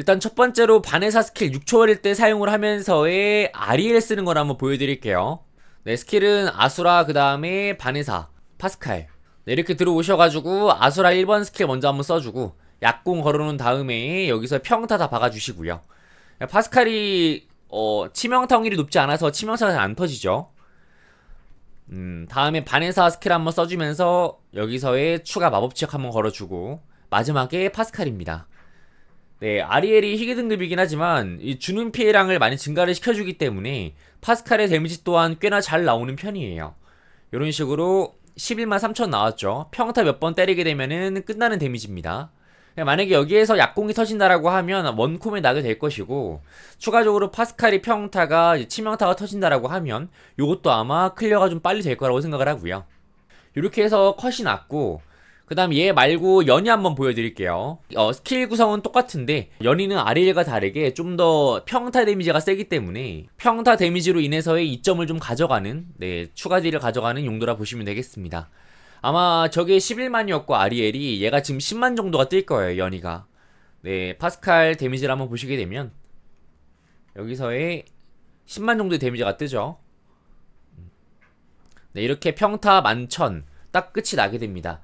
일단 첫 번째로 바네사 스킬 6초월일 때 사용을 하면서의 아리엘 쓰는 걸 한번 보여드릴게요. 네, 스킬은 아수라, 그 다음에 바네사, 파스칼. 네, 이렇게 들어오셔가지고 아수라 1번 스킬 먼저 한번 써주고 약공 걸어놓은 다음에 여기서 평타 다 박아주시고요. 파스칼이 어, 치명타 확률이 높지 않아서 치명타가 잘 안 터지죠. 음, 다음에 바네사 스킬 한번 써주면서 여기서의 추가 마법 치약 한번 걸어주고 마지막에 파스칼입니다. 네, 아리엘이 희귀 등급이긴 하지만 이 주는 피해량을 많이 증가를 시켜주기 때문에 파스칼의 데미지 또한 꽤나 잘 나오는 편이에요. 이런 식으로 11만 3천 나왔죠. 평타 몇 번 때리게 되면은 끝나는 데미지입니다. 만약에 여기에서 약공이 터진다라고 하면 원콤에 나게 될 것이고 추가적으로 파스칼이 평타가 치명타가 터진다라고 하면 요것도 아마 클리어가 좀 빨리 될 거라고 생각을 하고요. 이렇게 해서 컷이 났고 그 다음 얘 말고 연이 한번 보여드릴게요. 어, 스킬 구성은 똑같은데 연이는 아리엘과 다르게 좀 더 평타 데미지가 세기 때문에 평타 데미지로 인해서의 이점을 좀 가져가는 네 추가 딜을 가져가는 용도라 보시면 되겠습니다. 아마 저게 11만이었고 아리엘이 얘가 지금 10만 정도가 뜰 거예요 연이가. 네 파스칼 데미지를 한번 보시게 되면 여기서의 10만 정도의 데미지가 뜨죠. 네 이렇게 평타 만천 딱 끝이 나게 됩니다.